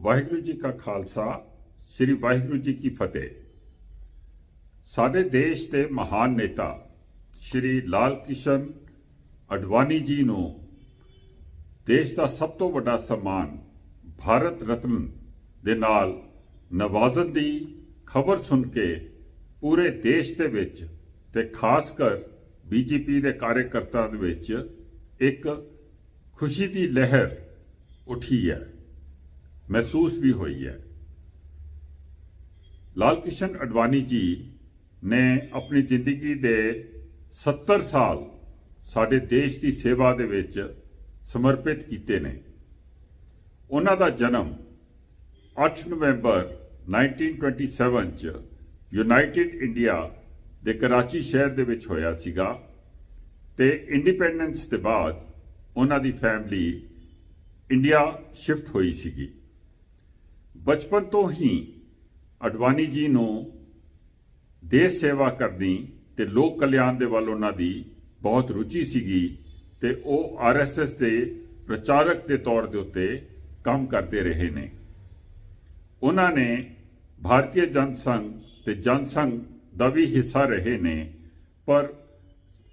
ਵਾਹਿਗੁਰੂ ਜੀ ਕਾ ਖਾਲਸਾ, ਸ੍ਰੀ ਵਾਹਿਗੁਰੂ ਜੀ ਕੀ ਫਤਿਹ। ਸਾਡੇ ਦੇਸ਼ ਦੇ ਮਹਾਨ ਨੇਤਾ ਸ੍ਰੀ ਲਾਲ ਕਿਸ਼ਨ ਅਡਵਾਨੀ ਜੀ ਨੂੰ ਦੇਸ਼ ਦਾ ਸਭ ਤੋਂ ਵੱਡਾ ਸਨਮਾਨ ਭਾਰਤ ਰਤਨ ਦੇ ਨਾਲ ਨਵਾਜ਼ਨ ਦੀ ਖਬਰ ਸੁਣ ਕੇ ਪੂਰੇ ਦੇਸ਼ ਦੇ ਵਿੱਚ ਤੇ ਖਾਸ ਕਰ ਬੀਜੇਪੀ ਦੇ ਕਾਰਜਕਰਤਾ ਦੇ ਵਿੱਚ ਇੱਕ ਖੁਸ਼ੀ ਦੀ ਲਹਿਰ ਉੱਠੀ ਹੈ। ਮਹਿਸੂਸ ਵੀ ਹੋਈ ਹੈ। ਲਾਲ ਕਿਸ਼ਨ ਅਡਵਾਨੀ ਜੀ ਨੇ ਆਪਣੀ ਜ਼ਿੰਦਗੀ ਦੇ 70 ਸਾਲ ਸਾਡੇ ਦੇਸ਼ ਦੀ ਸੇਵਾ ਦੇ ਵਿੱਚ ਸਮਰਪਿਤ ਕੀਤੇ ਨੇ। ਉਹਨਾਂ ਦਾ ਜਨਮ 8 ਨਵੰਬਰ 1927 ਚ ਯੂਨਾਈਟਿਡ ਇੰਡੀਆ ਦੇ ਕਰਾਚੀ ਸ਼ਹਿਰ ਦੇ ਵਿੱਚ ਹੋਇਆ ਸੀਗਾ ਤੇ ਇੰਡੀਪੈਂਡੈਂਸ ਦੇ ਬਾਅਦ ਉਹਨਾਂ ਦੀ ਫੈਮਿਲੀ ਇੰਡੀਆ ਸ਼ਿਫਟ ਹੋਈ ਸੀਗੀ। ਬਚਪਨ ਤੋਂ ਹੀ ਅਡਵਾਨੀ ਜੀ ਨੂੰ ਦੇਸ਼ ਸੇਵਾ ਕਰਨੀ ਤੇ ਲੋਕ ਕਲਿਆਣ ਦੇ ਵੱਲ ਉਹਨਾਂ ਦੀ ਬਹੁਤ ਰੁਚੀ ਸੀਗੀ ਤੇ ਉਹ ਆਰਐਸਐਸ ਦੇ ਪ੍ਰਚਾਰਕ ਦੇ ਤੌਰ ਦੇ ਉੱਤੇ ਕੰਮ ਕਰਦੇ ਰਹੇ ਨੇ। ਉਹਨਾਂ ਨੇ ਭਾਰਤੀ ਜਨ ਸੰਘ ਤੇ ਜਨ ਸੰਘ ਦਾ ਵੀ ਹਿੱਸਾ ਰਹੇ ਨੇ, ਪਰ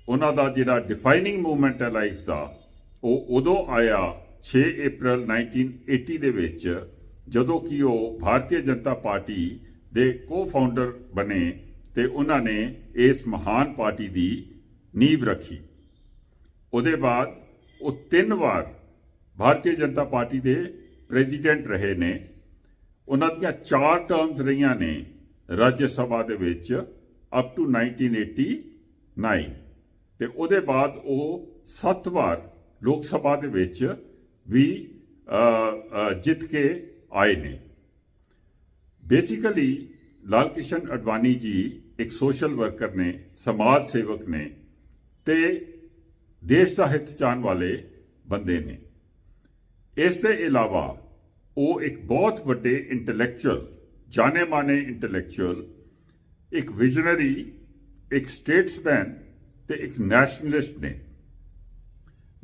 ਉਹਨਾਂ ਦਾ ਜਿਹੜਾ ਡਿਫਾਈਨਿੰਗ ਮੂਵਮੈਂਟ ਹੈ ਲਾਈਫ ਦਾ, ਉਹ ਉਦੋਂ ਆਇਆ 6 April 1980 ਦੇ ਵਿੱਚ ਜਦੋਂ ਕਿ ਉਹ ਭਾਰਤੀ ਜਨਤਾ ਪਾਰਟੀ ਦੇ ਕੋ-ਫਾਊਂਡਰ ਬਣੇ ਤੇ ਉਹਨਾਂ ਨੇ ਇਸ ਮਹਾਨ ਪਾਰਟੀ ਦੀ ਨੀਂਵ ਰੱਖੀ। ਉਹਦੇ ਬਾਅਦ ਉਹ ਤਿੰਨ ਵਾਰ ਭਾਰਤੀ ਜਨਤਾ ਪਾਰਟੀ ਦੇ ਪ੍ਰੈਜ਼ੀਡੈਂਟ ਰਹੇ ਨੇ। ਉਹਨਾਂ ਦੀਆਂ ਚਾਰ ਟਰਮਸ ਰਹੀਆਂ ਨੇ ਰਾਜ ਸਭਾ ਦੇ ਵਿੱਚ ਅਪ ਟੂ 1989 ਤੇ ਉਹਦੇ ਬਾਅਦ ਉਹ ਸੱਤ ਵਾਰ ਲੋਕ ਸਭਾ ਦੇ ਵਿੱਚ ਵੀ ਜਿੱਤ ਕੇ ਆਏ ਨੇ। ਬੇਸਿਕਲੀ ਲਾਲ ਕਿਸ਼ਨ ਅਡਵਾਨੀ ਜੀ ਇੱਕ ਸੋਸ਼ਲ ਵਰਕਰ ਨੇ, ਸਮਾਜ ਸੇਵਕ ਨੇ ਤੇ ਦੇਸ਼ ਦਾ ਹਿੱਤ ਚਾਹਣ ਵਾਲੇ ਬੰਦੇ ਨੇ। ਇਸ ਦੇ ਇਲਾਵਾ ਉਹ ਇੱਕ ਬਹੁਤ ਵੱਡੇ ਇੰਟੈਲੈਕਚੁਅਲ ਜਾਣੇ ਮਾਣੇ ਇੰਟੈਲੈਕਚੁਅਲ ਇੱਕ ਵਿਜ਼ਨਰੀ ਇੱਕ ਸਟੇਟਸਮੈਨ ਤੇ ਇੱਕ ਨੈਸ਼ਨਲਿਸਟ ਨੇ।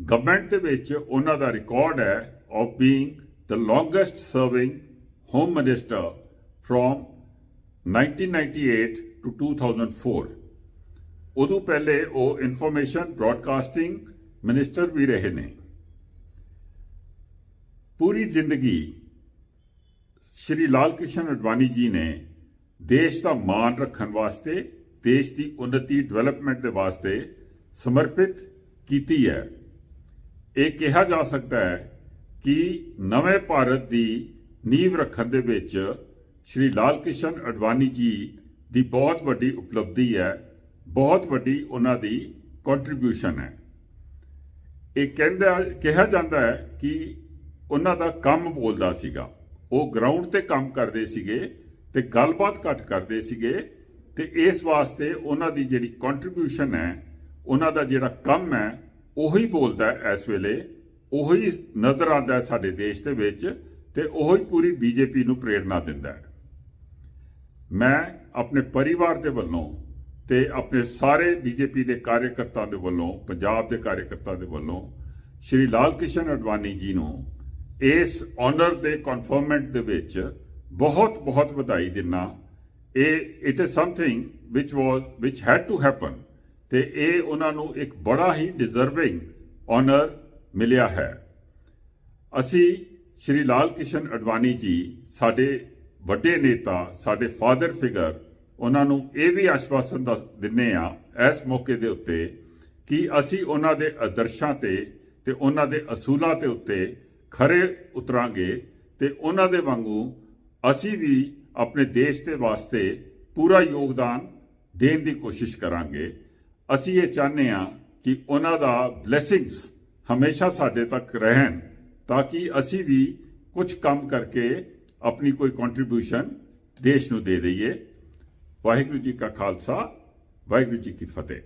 ਗਵਰਨਮੈਂਟ ਦੇ ਵਿੱਚ ਉਹਨਾਂ ਦਾ ਰਿਕਾਰਡ ਹੈ of being the longest serving home minister from 1998 to 2004 ਉਦੋਂ ਪਹਿਲੇ ਉਹ ਇਨਫੋਰਮੇਸ਼ਨ ਬ੍ਰਾਡਕਾਸਟਿੰਗ ਮਿਨਿਸਟਰ ਵੀ ਰਹੇ ਨੇ। ਪੂਰੀ ਜ਼ਿੰਦਗੀ ਸ਼੍ਰੀ ਲਾਲ ਕ੍ਰਿਸ਼ਨ ਅਡਵਾਨੀ ਜੀ ਨੇ ਦੇਸ਼ ਦਾ ਮਾਣ ਰੱਖਣ ਵਾਸਤੇ, ਦੇਸ਼ ਦੀ ਉન્નਤੀ ਡਿਵੈਲਪਮੈਂਟ ਦੇ ਵਾਸਤੇ ਸਮਰਪਿਤ ਕੀਤੀ ਹੈ। ਇਹ ਕਿਹਾ ਜਾ ਸਕਦਾ ਹੈ ਕਿ ਨਵੇਂ ਭਾਰਤ ਦੀ ਨੀਂਵ ਰੱਖਣ ਦੇ ਵਿੱਚ ਸ਼੍ਰੀ ਲਾਲ ਕਿਸ਼ਨ ਅਡਵਾਨੀ ਜੀ ਦੀ ਬਹੁਤ ਵੱਡੀ ਉਪਲਬਧੀ ਹੈ, ਬਹੁਤ ਵੱਡੀ ਉਹਨਾਂ ਦੀ ਕੰਟਰੀਬਿਊਸ਼ਨ ਹੈ। ਇਹ ਕਹਿੰਦਾ, ਕਿਹਾ ਜਾਂਦਾ ਹੈ ਕਿ ਉਹਨਾਂ ਦਾ ਕੰਮ ਬੋਲਦਾ ਸੀਗਾ। ਉਹ ਗਰਾਊਂਡ ਤੇ ਕੰਮ ਕਰਦੇ ਸੀਗੇ ਤੇ ਗੱਲਬਾਤ ਘੱਟ ਕਰਦੇ ਸੀਗੇ ਤੇ ਇਸ ਵਾਸਤੇ ਉਹਨਾਂ ਦੀ ਜਿਹੜੀ ਕੰਟਰੀਬਿਊਸ਼ਨ ਹੈ, ਉਹਨਾਂ ਦਾ ਜਿਹੜਾ ਕੰਮ ਹੈ, ਉਹੀ ਬੋਲਦਾ ਇਸ ਵੇਲੇ। ਉਹੀ ਨਜ਼ਰ ਆਉਂਦਾ ਸਾਡੇ ਦੇਸ਼ ਦੇ ਵਿੱਚ ਤੇ ਉਹੀ ਪੂਰੀ ਬੀਜੇਪੀ ਨੂੰ ਪ੍ਰੇਰਣਾ ਦਿੰਦਾ ਹੈ। ਮੈਂ ਆਪਣੇ ਪਰਿਵਾਰ ਦੇ ਵੱਲੋਂ ਤੇ ਆਪਣੇ ਸਾਰੇ ਬੀਜੇਪੀ ਦੇ ਕਾਰਜਕਰਤਾ ਦੇ ਵੱਲੋਂ, ਪੰਜਾਬ ਦੇ ਕਾਰਜਕਰਤਾ ਦੇ ਵੱਲੋਂ, ਸ਼੍ਰੀ ਲਾਲ ਕਿਸ਼ਨ ਅਡਵਾਨੀ ਜੀ ਨੂੰ ਇਸ ਆਨਰ ਦੇ ਕਨਫਰਮੈਂਟ ਦੇ ਵਿੱਚ ਬਹੁਤ ਬਹੁਤ ਵਧਾਈ ਦਿੰਨਾ। ਇਹ it is something which was which had to happen ਤੇ ਇਹ ਉਹਨਾਂ ਨੂੰ ਇੱਕ ਬੜਾ ਹੀ ਡਿਜ਼ਰਵਿੰਗ ਆਨਰ ਮਿਲਿਆ ਹੈ। ਅਸੀਂ ਸ਼੍ਰੀ ਲਾਲ ਕਿਸ਼ਨ ਅਡਵਾਨੀ ਜੀ, ਸਾਡੇ ਵੱਡੇ ਨੇਤਾ, ਸਾਡੇ ਫਾਦਰ ਫਿਗਰ, ਉਹਨਾਂ ਨੂੰ ਇਹ ਵੀ ਆਸ਼ਵਾਸਨ ਦੱਸ ਦਿੰਨੇ ਆ ਇਸ ਮੌਕੇ ਦੇ ਉੱਤੇ ਕਿ ਅਸੀਂ ਉਹਨਾਂ ਦੇ ਆਦਰਸ਼ਾਂ ਤੇ ਤੇ ਉਹਨਾਂ ਦੇ ਅਸੂਲਾਂ ਤੇ ਉੱਤੇ ਖਰੇ ਉਤਰਾਂਗੇ ਤੇ ਉਹਨਾਂ ਦੇ ਵਾਂਗੂ ਅਸੀਂ ਵੀ ਆਪਣੇ ਦੇਸ਼ ਦੇ ਵਾਸਤੇ ਪੂਰਾ ਯੋਗਦਾਨ ਦੇਣ ਦੀ ਕੋਸ਼ਿਸ਼ ਕਰਾਂਗੇ। ਅਸੀਂ ਇਹ ਚਾਹੁੰਦੇ ਆ ਕਿ ਉਹਨਾਂ ਦਾ ਬਲੇਸਿੰਗਸ ਹਮੇਸ਼ਾ ਸਾਡੇ ਤੱਕ ਰਹਿਣ ਤਾਂ ਕਿ ਅਸੀਂ ਵੀ ਕੁਝ ਕੰਮ ਕਰਕੇ ਆਪਣੀ ਕੋਈ ਕੰਟਰੀਬਿਊਸ਼ਨ ਦੇਸ਼ ਨੂੰ ਦੇ ਦਈਏ। ਵਾਹਿਗੁਰੂ ਜੀ ਕਾ ਖਾਲਸਾ, ਵਾਹਿਗੁਰੂ ਜੀ ਕੀ ਫਤਿਹ।